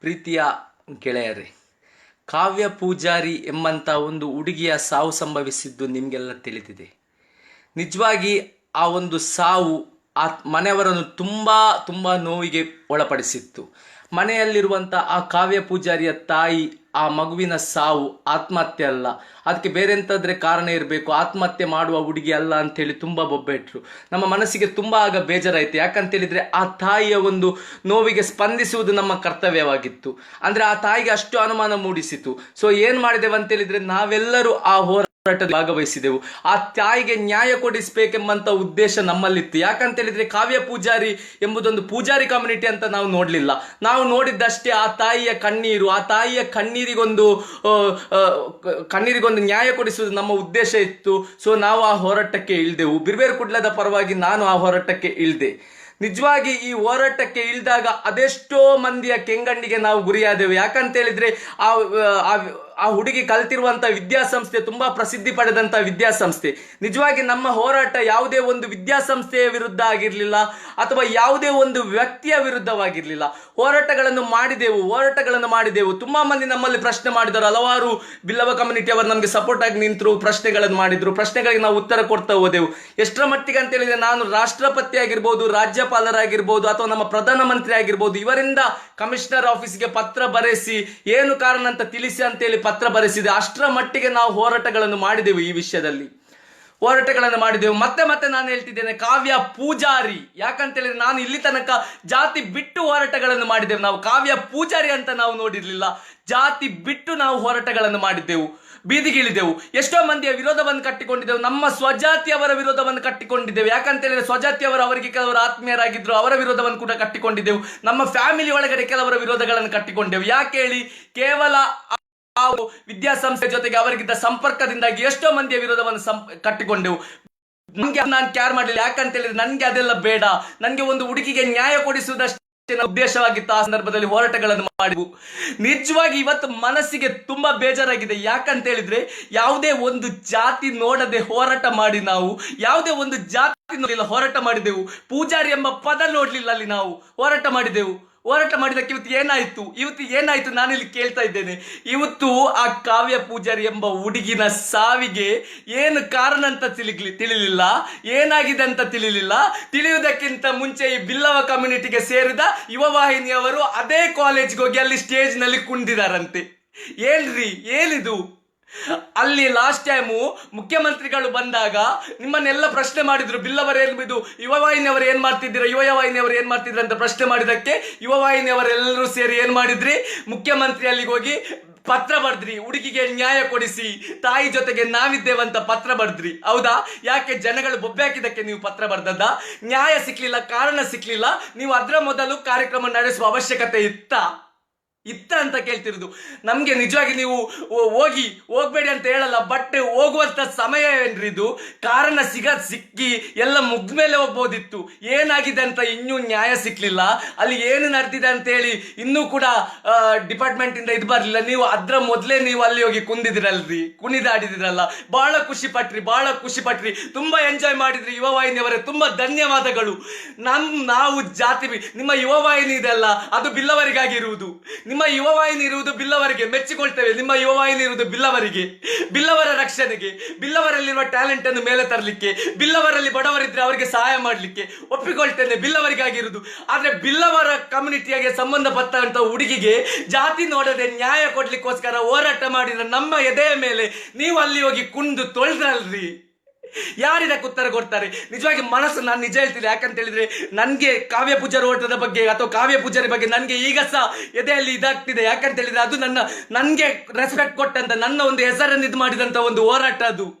ಪ್ರೀತಿಯ ಗೆಳೆಯರೇ, ಕಾವ್ಯ ಪೂಜಾರಿ ಎಂಬಂಥ ಒಂದು ಹುಡುಗಿಯ ಸಾವು ಸಂಭವಿಸಿದ್ದು ನಿಮಗೆಲ್ಲ ತಿಳಿದಿದೆ. ನಿಜವಾಗಿ ಆ ಒಂದು ಸಾವು ಆ ಮನೆಯವರನ್ನು ತುಂಬ ತುಂಬ ನೋವಿಗೆ ಒಳಪಡಿಸಿತ್ತು. ಮನೆಯಲ್ಲಿರುವಂಥ ಆ ಕಾವ್ಯ ಪೂಜಾರಿಯ ತಾಯಿ, ಆ ಮಗುವಿನ ಸಾವು, ಆತ್ಮಹತ್ಯೆ ಅಲ್ಲ. ಅದಕ್ಕೆ ಬೇರೆ ಎಂತಾದ್ರೆ ಕಾರಣ ಇರಬೇಕು. ಆತ್ಮಹತ್ಯೆ ಮಾಡುವ ಹುಡುಗಿ ಅಲ್ಲ ಅಂತೇಳಿ ತುಂಬಾ ಬೊಬ್ಬೆಟ್ರು. ನಮ್ಮ ಮನಸ್ಸಿಗೆ ತುಂಬಾ ಆಗ ಬೇಜಾರಾಯಿತು. ಯಾಕಂತೇಳಿದ್ರೆ ಆ ತಾಯಿಯ ಒಂದು ನೋವಿಗೆ ಸ್ಪಂದಿಸುವುದು ನಮ್ಮ ಕರ್ತವ್ಯವಾಗಿತ್ತು. ಅಂದ್ರೆ ಆ ತಾಯಿಗೆ ಅಷ್ಟು ಅನುಮಾನ ಮೂಡಿಸಿತು. ಸೊ ಏನ್ ಮಾಡಿದೆವು ಅಂತೇಳಿದ್ರೆ ನಾವೆಲ್ಲರೂ ಆ ಹೋರಾಟ ಹೋರಾಟದಲ್ಲಿ ಭಾಗವಹಿಸಿದೆವು. ಆ ತಾಯಿಗೆ ನ್ಯಾಯ ಕೊಡಿಸಬೇಕೆಂಬಂತ ಉದ್ದೇಶ ನಮ್ಮಲ್ಲಿತ್ತು. ಯಾಕಂತ ಹೇಳಿದ್ರೆ ಕಾವ್ಯ ಪೂಜಾರಿ ಎಂಬುದೊಂದು ಪೂಜಾರಿ ಕಮ್ಯುನಿಟಿ ಅಂತ ನಾವು ನೋಡಲಿಲ್ಲ. ನಾವು ನೋಡಿದ್ದಷ್ಟೇ ಆ ತಾಯಿಯ ಕಣ್ಣೀರು, ಆ ತಾಯಿಯ ಕಣ್ಣೀರಿಗೊಂದು ಕಣ್ಣೀರಿಗೊಂದು ನ್ಯಾಯ ಕೊಡಿಸುವುದು ನಮ್ಮ ಉದ್ದೇಶ ಇತ್ತು. ಸೊ ನಾವು ಆ ಹೋರಾಟಕ್ಕೆ ಇಳ್ದೆವು. ಬಿರ್ಬೇರು ಕುಡ್ಲದ ಪರವಾಗಿ ನಾನು ಆ ಹೋರಾಟಕ್ಕೆ ಇಳ್ದೆ. ನಿಜವಾಗಿ ಈ ಹೋರಾಟಕ್ಕೆ ಇಳಿದಾಗ ಅದೆಷ್ಟೋ ಮಂದಿಯ ಕೆಂಗಣ್ಣಿಗೆ ನಾವು ಗುರಿಯಾದೆವು. ಯಾಕಂತ ಹೇಳಿದ್ರೆ ಆ ಆ ಹುಡುಗಿ ಕಲ್ತಿರುವಂತ ವಿದ್ಯಾಸಂಸ್ಥೆ ತುಂಬಾ ಪ್ರಸಿದ್ಧಿ ಪಡೆದಂತ ವಿದ್ಯಾಸಂಸ್ಥೆ. ನಿಜವಾಗಿ ನಮ್ಮ ಹೋರಾಟ ಯಾವುದೇ ಒಂದು ವಿದ್ಯಾಸಂಸ್ಥೆಯ ವಿರುದ್ಧ ಆಗಿರಲಿಲ್ಲ ಅಥವಾ ಯಾವುದೇ ಒಂದು ವ್ಯಕ್ತಿಯ ವಿರುದ್ಧವಾಗಿರಲಿಲ್ಲ. ಹೋರಾಟಗಳನ್ನು ಮಾಡಿದೆವು ಹೋರಾಟಗಳನ್ನು ಮಾಡಿದೆವು. ತುಂಬಾ ಮಂದಿ ನಮ್ಮಲ್ಲಿ ಪ್ರಶ್ನೆ ಮಾಡಿದರು. ಹಲವಾರು ಬಿಲ್ಲವ ಕಮ್ಯುನಿಟಿ ಅವರು ನಮಗೆ ಸಪೋರ್ಟ್ ಆಗಿ ನಿಂತರು, ಪ್ರಶ್ನೆಗಳನ್ನು ಮಾಡಿದ್ರು. ಪ್ರಶ್ನೆಗಳಿಗೆ ನಾವು ಉತ್ತರ ಕೊಡ್ತಾ ಹೋದೆವು. ಎಷ್ಟರ ಮಟ್ಟಿಗೆ ಅಂತ ಹೇಳಿದ್ರೆ ನಾನು ರಾಷ್ಟ್ರಪತಿ ಆಗಿರ್ಬೋದು, ರಾಜ್ಯಪಾಲರಾಗಿರ್ಬೋದು, ಅಥವಾ ನಮ್ಮ ಪ್ರಧಾನಮಂತ್ರಿ ಆಗಿರ್ಬೋದು, ಇವರಿಂದ ಕಮಿಷನರ್ ಆಫೀಸ್ಗೆ ಪತ್ರ ಬರೆಸಿ, ಏನು ಕಾರಣ ಅಂತ ತಿಳಿಸಿ ಅಂತೇಳಿ ಪತ್ರ ಬರೆಸಿದೆ. ಅಷ್ಟರ ಮಟ್ಟಿಗೆ ನಾವು ಹೋರಾಟಗಳನ್ನು ಮಾಡಿದೆವು ಈ ವಿಷಯದಲ್ಲಿ. ಹೋರಾಟಗಳನ್ನು ಮಾಡಿದೆವು. ಮತ್ತೆ ಮತ್ತೆ ನಾನು ಹೇಳ್ತಿದ್ದೇನೆ, ಕಾವ್ಯ ಪೂಜಾರಿ. ಯಾಕಂತ ಹೇಳಿದ್ರೆ ನಾನು ಇಲ್ಲಿ ತನಕ ಜಾತಿ ಬಿಟ್ಟು ಹೋರಾಟಗಳನ್ನು ಮಾಡಿದೆವು. ನಾವು ಕಾವ್ಯ ಪೂಜಾರಿ ಅಂತ ನಾವು ನೋಡಿರ್ಲಿಲ್ಲ. ಜಾತಿ ಬಿಟ್ಟು ನಾವು ಹೋರಾಟಗಳನ್ನು ಮಾಡಿದ್ದೆವು. ಬೀದಿಗಿಳಿದೆವು ಎಷ್ಟೋ ಮಂದಿಯ ವಿರೋಧವನ್ನು ಕಟ್ಟಿಕೊಂಡಿದ್ದೆವು. ನಮ್ಮ ಸ್ವಜಾತಿಯವರ ವಿರೋಧವನ್ನು ಕಟ್ಟಿಕೊಂಡಿದ್ದೆವು. ಯಾಕಂತ ಹೇಳಿದ್ರೆ ಸ್ವಜಾತಿಯವರು ಅವರಿಗೆ ಕೆಲವರು ಆತ್ಮೀಯರಾಗಿದ್ರು, ಅವರ ವಿರೋಧವನ್ನು ಕೂಡ ಕಟ್ಟಿಕೊಂಡಿದ್ದೆವು. ನಮ್ಮ ಫ್ಯಾಮಿಲಿ ಒಳಗಡೆ ಕೆಲವರ ವಿರೋಧಗಳನ್ನು ಕಟ್ಟಿಕೊಂಡೆವು. ಯಾಕೆ ಹೇಳಿ? ಕೇವಲ ಆ ವಿದ್ಯಾಸಂಸ್ಥೆ ಜೊತೆಗೆ ಅವರಿಗಿದ್ದ ಸಂಪರ್ಕದಿಂದಾಗಿ ಎಷ್ಟೋ ಮಂದಿಯ ವಿರೋಧವನ್ನು ಸಂಪ್- ಕಟ್ಟಿಕೊಂಡೆವು. ನನಗೆ ನಾನು ಕ್ಯಾರ್ ಮಾಡಲಿಲ್ಲ. ಯಾಕಂತ ಹೇಳಿದ್ರೆ ನನಗೆ ಅದೆಲ್ಲ ಬೇಡ. ನನಗೆ ಒಂದು ಹುಡುಗಿಗೆ ನ್ಯಾಯ ಕೊಡಿಸುವುದಷ್ಟೇ ಉದ್ದೇಶವಾಗಿತ್ತು. ಆ ಸಂದರ್ಭದಲ್ಲಿ ಹೋರಾಟಗಳನ್ನು ಮಾಡಿವು ನಿಜವಾಗಿ ಇವತ್ತು ಮನಸ್ಸಿಗೆ ತುಂಬಾ ಬೇಜಾರಾಗಿದೆ. ಯಾಕಂತ ಹೇಳಿದ್ರೆ ಯಾವುದೇ ಒಂದು ಜಾತಿ ನೋಡದೆ ಹೋರಾಟ ಮಾಡಿ ನಾವು, ಯಾವುದೇ ಒಂದು ಜಾತಿ ನೋಡಿಲ್ಲ ಹೋರಾಟ ಮಾಡಿದೆವು. ಪೂಜಾರಿ ಎಂಬ ಪದ ನೋಡ್ಲಿಲ್ಲ ಅಲ್ಲಿ ನಾವು. ಹೋರಾಟ ಮಾಡಿದೆವು. ಹೋರಾಟ ಮಾಡಿದಕ್ಕೆ ಇವತ್ತು ಏನಾಯ್ತು? ಇವತ್ತು ಏನಾಯ್ತು ನಾನಿಲ್ಲಿ ಕೇಳ್ತಾ ಇದ್ದೇನೆ. ಇವತ್ತು ಆ ಕಾವ್ಯ ಪೂಜಾರಿ ಎಂಬ ಹುಡುಗಿನ ಸಾವಿಗೆ ಏನು ಕಾರಣ ಅಂತ ತಿಳಿಗ್ಲಿ ತಿಳಿಲಿಲ್ಲ. ಏನಾಗಿದೆ ಅಂತ ತಿಳಿಲಿಲ್ಲ. ತಿಳಿಯುವುದಕ್ಕಿಂತ ಮುಂಚೆ ಈ ಬಿಲ್ಲವ ಕಮ್ಯುನಿಟಿಗೆ ಸೇರಿದ ಯುವ ವಾಹಿನಿಯವರು ಅದೇ ಕಾಲೇಜ್ಗೆ ಹೋಗಿ ಅಲ್ಲಿ ಸ್ಟೇಜ್ನಲ್ಲಿ ಕುಂದಿದಾರಂತೆ. ಏನ್ರಿ? ಏನಿದು? ಅಲ್ಲಿ ಲಾಸ್ಟ್ ಟೈಮು ಮುಖ್ಯಮಂತ್ರಿಗಳು ಬಂದಾಗ ನಿಮ್ಮನ್ನೆಲ್ಲ ಪ್ರಶ್ನೆ ಮಾಡಿದ್ರು ಬಿಲ್ಲವರೇನು ಯುವ ವಾಹಿನಿಯವರು ಏನ್ ಮಾಡ್ತಿದ್ದೀರಾ? ಯುವ ವಾಹಿನಿಯವರು ಏನ್ ಮಾಡ್ತಿದ್ರ ಅಂತ ಪ್ರಶ್ನೆ ಮಾಡಿದಕ್ಕೆ ಯುವ ವಾಹಿನಿಯವರೆಲ್ಲರೂ ಸೇರಿ ಏನ್ ಮಾಡಿದ್ರಿ? ಮುಖ್ಯಮಂತ್ರಿ ಅಲ್ಲಿಗೆ ಹೋಗಿ ಪತ್ರ ಬರ್ದ್ರಿ, ಹುಡುಗಿಗೆ ನ್ಯಾಯ ಕೊಡಿಸಿ, ತಾಯಿ ಜೊತೆಗೆ ನಾವಿದ್ದೇವಂತ ಪತ್ರ ಬರ್ದ್ರಿ. ಹೌದಾ? ಯಾಕೆ ಜನಗಳು ಬೊಬ್ಬೆ ಹಾಕಿದಕ್ಕೆ ನೀವು ಪತ್ರ ಬರ್ದದ್ದ? ನ್ಯಾಯ ಸಿಕ್ಲಿಲ್ಲ, ಕಾರಣ ಸಿಕ್ಲಿಲ್ಲ, ನೀವು ಅದರ ಮೊದಲು ಕಾರ್ಯಕ್ರಮ ನಡೆಸುವ ಅವಶ್ಯಕತೆ ಇತ್ತಾ? ಇತ್ತ ಅಂತ ಕೇಳ್ತಿರೋದು. ನಮ್ಗೆ ನಿಜವಾಗಿ ನೀವು ಹೋಗಿ ಹೋಗ್ಬೇಡಿ ಅಂತ ಹೇಳಲ್ಲ ಬಟ್ ಹೋಗುವಂತ ಸಮಯ ಏನ್ರಿ ಇದು? ಕಾರಣ ಸಿಗ ಸಿಕ್ಕಿ ಎಲ್ಲ ಮುಗ್ದ್ಮೇಲೆ ಹೋಗ್ಬೋದಿತ್ತು. ಏನಾಗಿದೆ ಅಂತ ಇನ್ನೂ ನ್ಯಾಯ ಸಿಕ್ಲಿಲ್ಲ. ಅಲ್ಲಿ ಏನು ನಡೆದಿದೆ ಅಂತ ಹೇಳಿ ಇನ್ನೂ ಕೂಡ ಡಿಪಾರ್ಟ್ಮೆಂಟ್ ಇಂದ ಇದು ಬರ್ಲಿಲ್ಲ. ನೀವು ಅದ್ರ ಮೊದಲೇ ನೀವು ಅಲ್ಲಿ ಹೋಗಿ ಕುಂದಿದಿರಲ್ರಿ. ಕುಣಿದಾಡಿದಿರಲ್ಲ ಬಹಳ ಖುಷಿ ಪಟ್ರಿ ಬಹಳ ಖುಷಿ ಪಟ್ರಿ. ತುಂಬಾ ಎಂಜಾಯ್ ಮಾಡಿದ್ರಿ ಯುವ ವಾಹಿನಿಯವರೇ. ತುಂಬಾ ಧನ್ಯವಾದಗಳು. ನಮ್, ನಾವು ಜಾತಿ ನಿಮ್ಮ ಯುವ ವಾಹಿನಿ ಇದೆಲ್ಲ ಅದು ಬಿಲ್ಲವರಿಗಾಗಿರುವುದು ನಿಮ್ಮ ಯುವ ವಾಹಿನಿ ಇರುವುದು ಬಿಲ್ಲವರಿಗೆ ಮೆಚ್ಚಿಕೊಳ್ತೇವೆ. ನಿಮ್ಮ ಯುವ ವಾಹಿನಿ ಇರುವುದು ಬಿಲ್ಲವರಿಗೆ. ಬಿಲ್ಲವರ ರಕ್ಷಣೆಗೆ, ಬಿಲ್ಲವರಲ್ಲಿರುವ ಟ್ಯಾಲೆಂಟ್ ಅನ್ನು ಮೇಲೆ ತರಲಿಕ್ಕೆ, ಬಿಲ್ಲವರಲ್ಲಿ ಬಡವರಿದ್ರೆ ಅವರಿಗೆ ಸಹಾಯ ಮಾಡಲಿಕ್ಕೆ ಒಪ್ಪಿಕೊಳ್ತೇನೆ. ಬಿಲ್ಲವರಿಗಾಗಿರುವುದು ಆದರೆ ಬಿಲ್ಲವರ ಕಮ್ಯುನಿಟಿಯಾಗೆ ಸಂಬಂಧಪಟ್ಟಂತ ಹುಡುಗಿಗೆ ಜಾತಿ ನೋಡದೆ ನ್ಯಾಯ ಕೊಡ್ಲಿಕ್ಕೋಸ್ಕರ ಹೋರಾಟ ಮಾಡಿದ ನಮ್ಮ ಎದೆಯ ಮೇಲೆ ನೀವು ಅಲ್ಲಿ ಹೋಗಿ ಕುಂದು ತೊಳೆದ್ರಲ್ರಿ. ಯಾರಿದಕ್ಕೆ ಉತ್ತರ ಕೊಡ್ತಾರೆ? ನಿಜವಾಗಿ ಮನಸ್ಸು ನಾನು ನಿಜ ಹೇಳ್ತೀನಿ ಯಾಕಂತ ಹೇಳಿದ್ರೆ ನನಗೆ ಕಾವ್ಯ ಪೂಜಾರಿ ಓಟದ ಬಗ್ಗೆ ಅಥವಾ ಕಾವ್ಯ ಪೂಜಾರಿ ಬಗ್ಗೆ ನನಗೆ ಈಗ ಸಹ ಎದೆಯಲ್ಲಿ ಇದಾಗ್ತಿದೆ. ಯಾಕಂತ ಹೇಳಿದ್ರೆ ಅದು ನನ್ನ, ನನಗೆ ರೆಸ್ಪೆಕ್ಟ್ ಕೊಟ್ಟಂತ, ನನ್ನ ಒಂದು ಹೆಸರನ್ನು ಇದು ಮಾಡಿದಂತ ಒಂದು ಹೋರಾಟ ಅದು.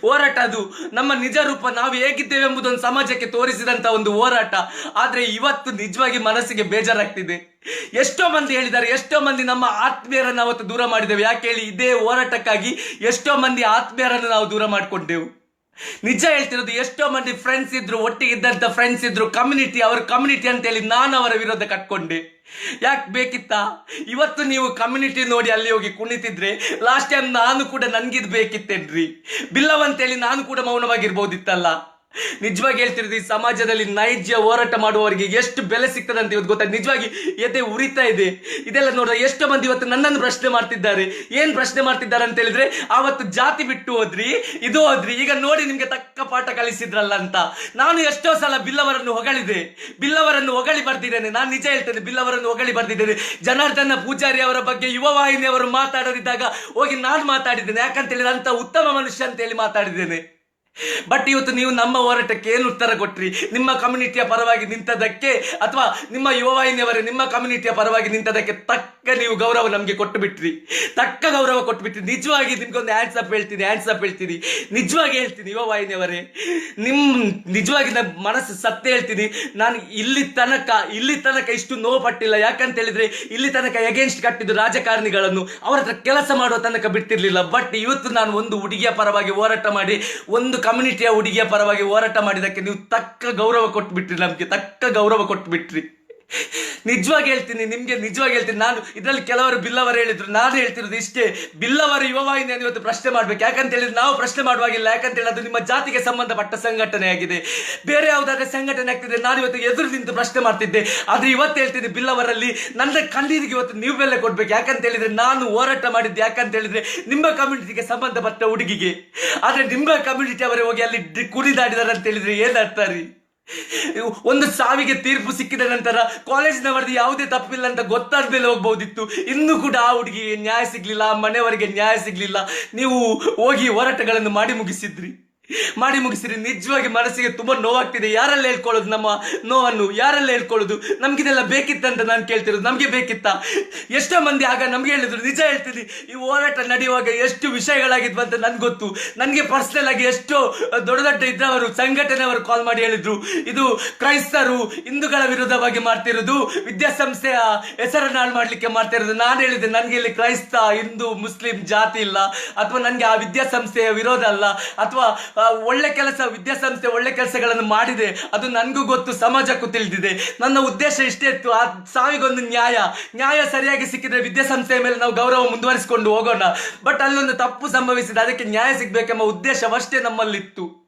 ಹೋರಾಟ ಅದು. ನಮ್ಮ ನಿಜ ರೂಪ ನಾವು ಹೇಗಿದ್ದೇವೆ ಎಂಬುದೊಂದು ಸಮಾಜಕ್ಕೆ ತೋರಿಸಿದಂತ ಒಂದು ಹೋರಾಟ. ಆದ್ರೆ ಇವತ್ತು ನಿಜವಾಗಿ ಮನಸ್ಸಿಗೆ ಬೇಜಾರಾಗ್ತಿದೆ. ಎಷ್ಟೋ ಮಂದಿ ಹೇಳಿದ್ದಾರೆ, ಎಷ್ಟೋ ಮಂದಿ ನಮ್ಮ ಆತ್ಮೀಯರನ್ನು ಅವತ್ತು ದೂರ ಮಾಡಿದ್ದೇವೆ. ಯಾಕೆ ಹೇಳಿ, ಇದೇ ಹೋರಾಟಕ್ಕಾಗಿ ಎಷ್ಟೋ ಮಂದಿ ಆತ್ಮೀಯರನ್ನು ನಾವು ದೂರ ಮಾಡ್ಕೊಂಡೆವು. ನಿಜ ಹೇಳ್ತಿರೋದು ಎಷ್ಟೋ ಮಂದಿ ಫ್ರೆಂಡ್ಸ್ ಇದ್ರು, ಒಟ್ಟಿಗೆ ಇದ್ದಂತ ಫ್ರೆಂಡ್ಸ್ ಇದ್ರು ಕಮ್ಯುನಿಟಿ ಅವ್ರ ಕಮ್ಯುನಿಟಿ ಅಂತ ಹೇಳಿ ನಾನು ಅವರ ವಿರೋಧ ಕಟ್ಕೊಂಡೆ. ಯಾಕೆ ಬೇಕಿತ್ತಾ? ಇವತ್ತು ನೀವು ಕಮ್ಯುನಿಟಿ ನೋಡಿ ಅಲ್ಲಿ ಹೋಗಿ ಕುಣಿತಿದ್ರೆ ಲಾಸ್ಟ್ ಟೈಮ್ ನಾನು ಕೂಡ ನನ್ಗಿದ್ ಬೇಕಿತ್ತೇನ್ರಿ. ಬಿಲ್ಲವಂತೇಳಿ ನಾನು ಕೂಡ ಮೌನವಾಗಿರ್ಬೋದಿತ್ತಲ್ಲ. ನಿಜವಾಗಿ ಹೇಳ್ತಿರೋದು ಸಮಾಜದಲ್ಲಿ ನೈಜ ಹೋರಾಟ ಮಾಡುವವರಿಗೆ ಎಷ್ಟು ಬೆಲೆ ಸಿಗ್ತದೆ ಅಂತ ಇವತ್ತು ಗೊತ್ತಾಗ ನಿಜವಾಗಿ ಎದೆ ಉರಿತಾ ಇದೆ. ಇದೆಲ್ಲ ನೋಡಿದ್ರೆ ಎಷ್ಟೋ ಮಂದಿ ಇವತ್ತು ನನ್ನನ್ನು ಪ್ರಶ್ನೆ ಮಾಡ್ತಿದ್ದಾರೆ. ಏನ್ ಪ್ರಶ್ನೆ ಮಾಡ್ತಿದ್ದಾರೆ ಅಂತ ಹೇಳಿದ್ರೆ ಆವತ್ತು ಜಾತಿ ಬಿಟ್ಟು ಹೋದ್ರಿ, ಇದು ಹೋದ್ರಿ, ಈಗ ನೋಡಿ ನಿಮ್ಗೆ ತಕ್ಕ ಪಾಠ ಕಲಿಸಿದ್ರಲ್ಲ ಅಂತ. ನಾನು ಎಷ್ಟೋ ಸಲ ಬಿಲ್ಲವರನ್ನು ಹೊಗಳಿದೆ. ಬಿಲ್ಲವರನ್ನು ಹೊಗಳಿ ಬರ್ದಿದ್ದೇನೆ. ನಾನು ನಿಜ ಹೇಳ್ತೇನೆ, ಬಿಲ್ಲವರನ್ನು ಹೊಗಳಿ ಬರ್ದಿದ್ದೇನೆ. ಜನಾರ್ದನ ಪೂಜಾರಿ ಅವರ ಬಗ್ಗೆ ಯುವ ವಾಹಿನಿಯವರು ಮಾತಾಡದಿದ್ದಾಗ ಹೋಗಿ ನಾನು ಮಾತಾಡಿದ್ದೇನೆ. ಯಾಕಂತ ಹೇಳಿದ್ರೆ ಅಂತ ಉತ್ತಮ ಮನುಷ್ಯ ಅಂತ ಹೇಳಿ ಮಾತಾಡಿದ್ದೇನೆ. ಬಟ್ ಇವತ್ತು ನೀವು ನಮ್ಮ ಹೋರಾಟಕ್ಕೆ ಏನು ಉತ್ತರ ಕೊಟ್ರಿ? ನಿಮ್ಮ ಕಮ್ಯುನಿಟಿಯ ಪರವಾಗಿ ನಿಂತದಕ್ಕೆ ಅಥವಾ ನಿಮ್ಮ ಯುವವಾಹಿನಿಯವರೇ ನಿಮ್ಮ ಕಮ್ಯುನಿಟಿಯ ಪರವಾಗಿ ನಿಂತದಕ್ಕೆ ತಕ್ಕ ನೀವು ಗೌರವ ನಮಗೆ ಕೊಟ್ಟು ಬಿಟ್ರಿ ತಕ್ಕ ಗೌರವ ಕೊಟ್ಟು ಬಿಟ್ರಿ ನಿಜವಾಗಿ ನಿಮ್ಗೊಂದು ಹ್ಯಾಂಡ್ಸ್ ಅಪ್ ಹೇಳ್ತೀನಿ ಹ್ಯಾಂಡ್ಸ್ ಅಪ್ ಹೇಳ್ತೀನಿ. ನಿಜವಾಗಿ ಹೇಳ್ತೀನಿ ಯುವವಾಹಿನಿಯವರೇ ನಿಮ್ಮ ನಿಜವಾಗಿ ನನ್ನ ಮನಸ್ಸು ಸತ್ಯ ಹೇಳ್ತೀನಿ. ನಾನು ಇಲ್ಲಿ ತನಕ ಇಲ್ಲಿ ತನಕ ಇಷ್ಟು ನೋವು ಪಟ್ಟಿಲ್ಲ. ಯಾಕಂತ ಹೇಳಿದ್ರೆ ಇಲ್ಲಿ ತನಕ ಎಗೇನ್ಸ್ಟ್ ಕಟ್ಟಿದ್ದು ರಾಜಕಾರಣಿಗಳನ್ನು. ಅವರ ಹತ್ರ ಕೆಲಸ ಮಾಡುವ ತನಕ ಬಿಟ್ಟಿರಲಿಲ್ಲ ಬಟ್ ಇವತ್ತು ನಾನು ಒಂದು ಹುಡುಗಿಯ ಪರವಾಗಿ ಹೋರಾಟ ಮಾಡಿ, ಒಂದು ಕಮ್ಯುನಿಟಿಯ ಹುಡುಗಿಯ ಪರವಾಗಿ ಹೋರಾಟ ಮಾಡಿದಕ್ಕೆ ನೀವು ತಕ್ಕ ಗೌರವ ಕೊಟ್ಬಿಟ್ರಿ ನಮಗೆ ತಕ್ಕ ಗೌರವ ಕೊಟ್ಬಿಟ್ರಿ. ನಿಜವಾಗಿ ಹೇಳ್ತೀನಿ, ನಿಮ್ಗೆ ನಿಜವಾಗಿ ಹೇಳ್ತೀನಿ. ನಾನು ಇದರಲ್ಲಿ ಕೆಲವರು ಬಿಲ್ಲವರು ಹೇಳಿದ್ರು, ನಾನು ಹೇಳ್ತಿರೋದು ಇಷ್ಟೇ. ಬಿಲ್ಲವರು ಯುವವಾಹಿನಿಯನ್ನು ಇವತ್ತು ಪ್ರಶ್ನೆ ಮಾಡ್ಬೇಕು. ಯಾಕಂತ ಹೇಳಿದ್ರೆ ನಾವು ಪ್ರಶ್ನೆ ಮಾಡುವಾಗಿಲ್ಲ. ಯಾಕಂತ ಹೇಳಿ ಅದು ನಿಮ್ಮ ಜಾತಿಗೆ ಸಂಬಂಧಪಟ್ಟ ಸಂಘಟನೆ ಆಗಿದೆ. ಬೇರೆ ಯಾವುದಾದ್ರೆ ಸಂಘಟನೆ ಆಗ್ತಿದ್ರೆ ನಾನು ಇವತ್ತು ಎದುರು ನಿಂತು ಪ್ರಶ್ನೆ ಮಾಡ್ತಿದ್ದೆ. ಆದ್ರೆ ಇವತ್ತು ಹೇಳ್ತಿದ್ದೆ ಬಿಲ್ಲವರಲ್ಲಿ ನನ್ನ ಕಣ್ಣೀರಿಗೆ ಇವತ್ತು ನೀವು ಬೆಲೆ ಕೊಡ್ಬೇಕು. ಯಾಕಂತ ಹೇಳಿದ್ರೆ ನಾನು ಹೋರಾಟ ಮಾಡಿದ್ದೆ ಯಾಕಂತ ಹೇಳಿದ್ರೆ ನಿಮ್ಮ ಕಮ್ಯುನಿಟಿಗೆ ಸಂಬಂಧಪಟ್ಟ ಹುಡುಗಿಗೆ. ಆದ್ರೆ ನಿಮ್ಮ ಕಮ್ಯುನಿಟಿ ಅವರೇ ಹೋಗಿ ಅಲ್ಲಿ ಕುರಿದಾಡಿದಾರೆ ಅಂತ ಹೇಳಿದ್ರೆ ರೀ? ಒಂದು ಸಾವಿಗೆ ತೀರ್ಪು ಸಿಕ್ಕಿದ ನಂತರ ಕಾಲೇಜಿನವರದ್ದು ಯಾವುದೇ ತಪ್ಪಿಲ್ಲ ಅಂತ ಗೊತ್ತಾದ ಮೇಲೆ ಹೋಗ್ಬೋದಿತ್ತು ಇನ್ನೂ ಕೂಡ ಆ ಹುಡುಗಿಗೆ ನ್ಯಾಯ ಸಿಗ್ಲಿಲ್ಲ, ಆ ಮನೆಯವರಿಗೆ ನ್ಯಾಯ ಸಿಗ್ಲಿಲ್ಲ. ನೀವು ಹೋಗಿ ಹೋರಾಟಗಳನ್ನು ಮಾಡಿ ಮುಗಿಸಿದ್ರಿ. ಮಾಡಿ ಮುಗಿಸಿರಿ. ನಿಜವಾಗಿ ಮನಸ್ಸಿಗೆ ತುಂಬಾ ನೋವಾಗ್ತಿದೆ. ಯಾರೆಲ್ಲ ಹೇಳ್ಕೊಳ್ಳೋದು ನಮ್ಮ ನೋವನ್ನು? ಯಾರೆಲ್ಲ ಹೇಳ್ಕೊಳ್ಳೋದು? ನಮ್ಗಿದೆಲ್ಲ ಬೇಕಿತ್ತಂತ ನಾನು ಕೇಳ್ತಿರೋದು. ನಮ್ಗೆ ಬೇಕಿತ್ತ? ಎಷ್ಟೋ ಮಂದಿ ಆಗ ನಮ್ಗೆ ಹೇಳಿದ್ರು, ನಿಜ ಹೇಳ್ತೀನಿ, ಈ ಹೋರಾಟ ನಡೆಯುವಾಗ ಎಷ್ಟು ವಿಷಯಗಳಾಗಿದ್ವು ಅಂತ ನನ್ಗೆ ಗೊತ್ತು. ನನಗೆ ಪರ್ಸನಲ್ ಆಗಿ ಎಷ್ಟೋ ದೊಡ್ಡ ದೊಡ್ಡ ಇದ್ದವರು, ಸಂಘಟನೆಯವರು ಕಾಲ್ ಮಾಡಿ ಹೇಳಿದ್ರು. ಇದು ಕ್ರೈಸ್ತರು ಹಿಂದೂಗಳ ವಿರುದ್ಧವಾಗಿ ಮಾಡ್ತಿರೋದು. ವಿದ್ಯಾಸಂಸ್ಥೆಯ ಹೆಸರನ್ನು ಹಾಳು ಮಾಡ್ಲಿಕ್ಕೆ ಮಾಡ್ತಿರೋದು. ನಾನು ಹೇಳಿದೆ ನನಗೆ ಇಲ್ಲಿ ಕ್ರೈಸ್ತ, ಹಿಂದೂ, ಮುಸ್ಲಿಂ ಜಾತಿ ಇಲ್ಲ. ಅಥವಾ ನನಗೆ ಆ ವಿದ್ಯಾಸಂಸ್ಥೆಯ ವಿರೋಧ ಅಲ್ಲ. ಅಥವಾ ಒಳ್ಳೆ ಕೆಲಸ, ವಿದ್ಯಾಸಂಸ್ಥೆ ಒಳ್ಳೆ ಕೆಲಸಗಳನ್ನು ಮಾಡಿದೆ. ಅದು ನನಗೂ ಗೊತ್ತು, ಸಮಾಜಕ್ಕೂ ತಿಳಿದಿದೆ. ನನ್ನ ಉದ್ದೇಶ ಇಷ್ಟೇ ಇತ್ತು. ಆ ಸಾವಿಗೊಂದು ನ್ಯಾಯ. ನ್ಯಾಯ ಸರಿಯಾಗಿ ಸಿಕ್ಕಿದ್ರೆ ವಿದ್ಯಾಸಂಸ್ಥೆಯ ಮೇಲೆ ನಾವು ಗೌರವ ಮುಂದುವರಿಸಿಕೊಂಡು ಹೋಗೋಣ. ಬಟ್ ಅಲ್ಲೊಂದು ತಪ್ಪು ಸಂಭವಿಸಿದೆ. ಅದಕ್ಕೆ ನ್ಯಾಯ ಸಿಗಬೇಕೆಂಬ ಉದ್ದೇಶವಷ್ಟೇ ನಮ್ಮಲ್ಲಿತ್ತು.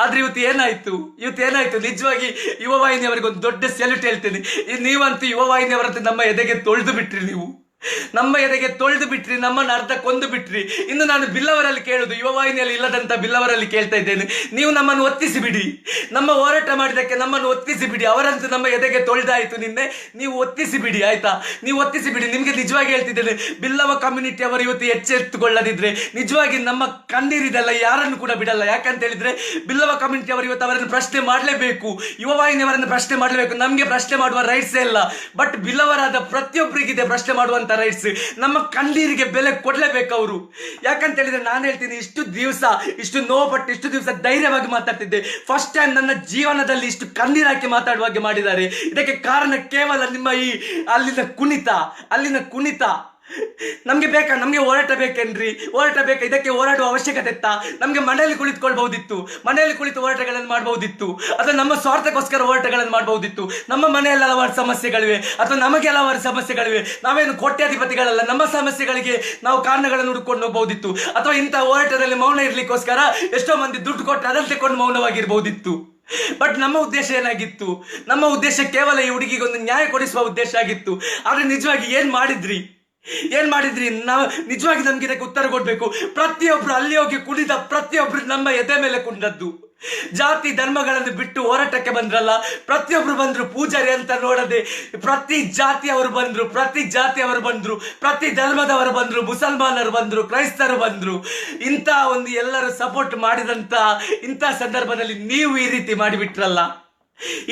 ಆದ್ರೆ ಇವತ್ತು ಏನಾಯ್ತು? ಇವತ್ತು ಏನಾಯ್ತು? ನಿಜವಾಗಿ ಯುವವಾಹಿನಿಯವರಿಗೆ ಒಂದು ದೊಡ್ಡ ಸೆಲ್ಯೂಟ್ ಹೇಳ್ತೇನೆ. ನೀವಂತೂ ಯುವ ವಾಹಿನಿಯವರಂತೂ ನಮ್ಮ ಎದೆಗೆ ತೊಳೆದು ಬಿಟ್ರಿ ನೀವು. ನಮ್ಮ ಎದೆಗೆ ತೊಳೆದು ಬಿಟ್ರಿ, ನಮ್ಮನ್ನು ಅರ್ಧ ಕೊಂದು ಬಿಟ್ರಿ. ಇನ್ನು ನಾನು ಬಿಲ್ಲವರಲ್ಲಿ ಕೇಳುದು ಯುವವಾಹಿನಿಯಲ್ಲಿ ಇಲ್ಲದಂತ ಬಿಲ್ಲವರಲ್ಲಿ ಕೇಳ್ತಾ ಇದ್ದೇನೆ. ನೀವು ನಮ್ಮನ್ನು ಒತ್ತಿಸಿ ಬಿಡಿ ನಮ್ಮ ಹೋರಾಟ ಮಾಡಿದಕ್ಕೆ ನಮ್ಮನ್ನು ಒತ್ತಿಸಿ ಬಿಡಿ ಅವರಂತೂ ನಮ್ಮ ಎದೆಗೆ ತೊಳೆದಾಯ್ತು ನಿನ್ನೆ. ನೀವು ಒತ್ತಿಸಿ ಬಿಡಿ ಆಯ್ತಾ? ನೀವು ಒತ್ತಿಸಿ ಬಿಡಿ ನಿಮಗೆ ನಿಜವಾಗಿ ಹೇಳ್ತಿದ್ದೇನೆ, ಬಿಲ್ಲವ ಕಮ್ಯುನಿಟಿ ಅವರು ಇವತ್ತು ಎಚ್ಚೆತ್ತುಕೊಳ್ಳದಿದ್ರೆ, ನಿಜವಾಗಿ ನಮ್ಮ ಕಣ್ಣೀರಿದೆಲ್ಲ ಯಾರನ್ನು ಕೂಡ ಬಿಡಲ್ಲ. ಯಾಕಂತ ಹೇಳಿದ್ರೆ, ಬಿಲ್ಲವ ಕಮ್ಯುನಿಟಿ ಅವರು ಇವತ್ತು ಅವರನ್ನು ಪ್ರಶ್ನೆ ಮಾಡಲೇಬೇಕು. ಯುವವಾಹಿನಿಯವರನ್ನು ಪ್ರಶ್ನೆ ಮಾಡಲೇಬೇಕು. ನಮಗೆ ಪ್ರಶ್ನೆ ಮಾಡುವ ರೈಟ್ಸೇ ಇಲ್ಲ. ಬಟ್ ಬಿಲ್ಲವರಾದ ಪ್ರತಿಯೊಬ್ಬರಿಗಿದೆ ಪ್ರಶ್ನೆ ಮಾಡುವಂತ ರೈಟ್ಸ್, ನಮ್ಮ ಕಣ್ಣೀರಿಗೆ ಬೆಲೆ ಕೊಡಲೇಬೇಕು ಅವರು. ಯಾಕಂತ ಹೇಳಿದ್ರೆ ನಾನು ಹೇಳ್ತೀನಿ, ಇಷ್ಟು ದಿವಸ, ಇಷ್ಟು ನೋವು ಇಷ್ಟು ದಿವಸ ಧೈರ್ಯವಾಗಿ ಮಾತಾಡ್ತಿದ್ದೆ. ಫಸ್ಟ್ ಟೈಮ್ ನನ್ನ ಜೀವನದಲ್ಲಿ ಇಷ್ಟು ಕಣ್ಣೀರು ಹಾಕಿ ಮಾತಾಡುವ ಹಾಗೆ ಮಾಡಿದ್ದಾರೆ. ಇದಕ್ಕೆ ಕಾರಣ ಕೇವಲ ನಿಮ್ಮ ಈ ಅಲ್ಲಿನ ಕುಣಿತ ಅಲ್ಲಿನ ಕುಣಿತ. ನಮ್ಗೆ ಬೇಕಾ? ನಮ್ಗೆ ಹೋರಾಟ ಬೇಕೇನ್ರಿ? ಹೋರಾಟ ಬೇಕಾ? ಇದಕ್ಕೆ ಹೋರಾಡುವ ಅವಶ್ಯಕತೆ ಇತ್ತ? ನಮ್ಗೆ ಮನೆಯಲ್ಲಿ ಕುಳಿತುಕೊಳ್ಬಹುದಿತ್ತು. ಮನೆಯಲ್ಲಿ ಕುಳಿತು ಹೋರಾಟಗಳನ್ನು ಮಾಡಬಹುದಿತ್ತು. ಅಥವಾ ನಮ್ಮ ಸ್ವಾರ್ಥಕ್ಕೋಸ್ಕರ ಹೋರಾಟಗಳನ್ನು ಮಾಡಬಹುದಿತ್ತು. ನಮ್ಮ ಮನೆಯಲ್ಲಿ ಹಲವಾರು ಸಮಸ್ಯೆಗಳಿವೆ. ಅಥವಾ ನಮಗೆ ಹಲವಾರು ಸಮಸ್ಯೆಗಳಿವೆ. ನಾವೇನು ಕೋಟ್ಯಾಧಿಪತಿಗಳಲ್ಲ. ನಮ್ಮ ಸಮಸ್ಯೆಗಳಿಗೆ ನಾವು ಕಾರಣಗಳನ್ನು ಹುಡುಕೊಂಡು ಹೋಗಬಹುದಿತ್ತು. ಅಥವಾ ಇಂಥ ಹೋರಾಟದಲ್ಲಿ ಮೌನ ಇರಲಿಕ್ಕೋಸ್ಕರ ಎಷ್ಟೋ ಮಂದಿ ದುಡ್ಡು ಕೊಟ್ಟು ಅದನ್ನು ತೆಕೊಂಡು ಮೌನವಾಗಿರಬಹುದಿತ್ತು. ಬಟ್ ನಮ್ಮ ಉದ್ದೇಶ ಏನಾಗಿತ್ತು? ನಮ್ಮ ಉದ್ದೇಶ ಕೇವಲ ಈ ಹುಡುಗಿಗೆ ಒಂದು ನ್ಯಾಯ ಕೊಡಿಸುವ ಉದ್ದೇಶ ಆಗಿತ್ತು. ಆದ್ರೆ ನಿಜವಾಗಿ ಏನ್ ಮಾಡಿದ್ರಿ? ಏನ್ ಮಾಡಿದ್ರಿ? ನಾವು ನಿಜವಾಗಿ ನಮ್ಗೆ ಇದಕ್ಕೆ ಉತ್ತರ ಕೊಡ್ಬೇಕು. ಪ್ರತಿಯೊಬ್ರು ಅಲ್ಲಿ ಹೋಗಿ ಕುಣಿದ ಪ್ರತಿಯೊಬ್ರು ನಮ್ಮ ಎದೆ ಮೇಲೆ ಕುಂಡದ್ದು ಜಾತಿ ಧರ್ಮಗಳನ್ನು ಬಿಟ್ಟು ಹೋರಾಟಕ್ಕೆ ಬಂದ್ರಲ್ಲ, ಪ್ರತಿಯೊಬ್ರು ಬಂದ್ರು ಪೂಜಾರಿ ಅಂತ ನೋಡದೆ, ಪ್ರತಿ ಜಾತಿಯವರು ಬಂದ್ರು, ಪ್ರತಿ ಜಾತಿಯವರು ಬಂದ್ರು, ಪ್ರತಿ ಧರ್ಮದವರು ಬಂದ್ರು, ಮುಸಲ್ಮಾನರು ಬಂದ್ರು, ಕ್ರೈಸ್ತರು ಬಂದ್ರು ಇಂತಹ ಒಂದು ಎಲ್ಲರೂ ಸಪೋರ್ಟ್ ಮಾಡಿದಂತ ಇಂಥ ಸಂದರ್ಭದಲ್ಲಿ ನೀವು ಈ ರೀತಿ ಮಾಡಿಬಿಟ್ರಲ್ಲ.